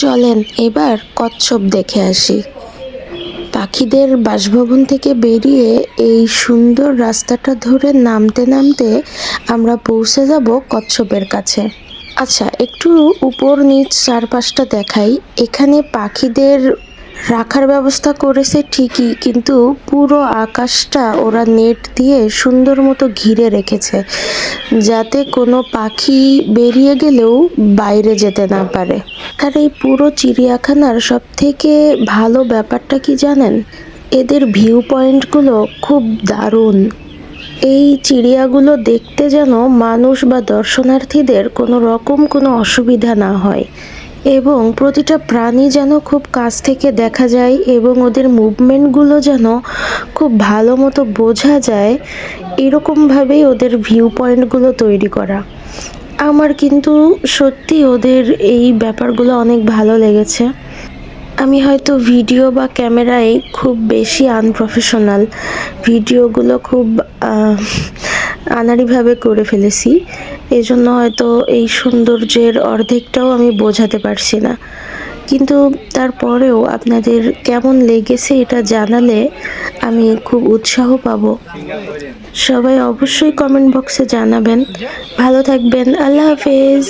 চলেন, এবার কচ্ছপ দেখে আসি। পাখিদের বাসভবন থেকে বেরিয়ে এই সুন্দর রাস্তাটা ধরে নামতে নামতে আমরা পৌঁছে যাব কচ্ছপের কাছে। আচ্ছা একটু উপর নিচ চারপাশটা দেখাই। এখানে পাখিদের রাখার ব্যবস্থা করেছে ঠিকই, কিন্তু পুরো আকাশটা ওরা নেট দিয়ে সুন্দর মতো ঘিরে রেখেছে, যাতে কোনো পাখি বেরিয়ে গেলেও বাইরে যেতে না পারে। আর এই পুরো চিড়িয়াখানার সব থেকে ভালো ব্যাপারটা কি জানেন? এদের ভিউ পয়েন্টগুলো খুব দারুণ। এই চিড়িয়াগুলো দেখতে যেন মানুষ বা দর্শনার্থীদের কোনো রকম কোনো অসুবিধা না হয়। এবং প্রতিটা প্রাণী যেন খুব কাছ থেকে দেখা যায় এবং ওদের মুভমেন্টগুলো যেন খুব ভালো মতো বোঝা যায়, এরকমভাবেই ওদের ভিউ পয়েন্টগুলো তৈরি করা। আমার কিন্তু সত্যি ওদের এই ব্যাপারগুলো অনেক ভালো লেগেছে। আমি হয়তো ভিডিও বা ক্যামেরায় খুব বেশি আনপ্রফেশনাল ভিডিওগুলো খুব আনাড়িভাবে করে ফেলেছি। এজন্য হয়তো এই সৌন্দর্যের অর্ধেকটাও আমি বোঝাতে পারছি না। কিন্তু তারপরেও আপনাদের কেমন লেগেছে এটা জানালে আমি খুব উৎসাহ পাব। সবাই অবশ্যই কমেন্ট বক্সে জানাবেন। ভালো থাকবেন। আল্লাহ হাফেজ।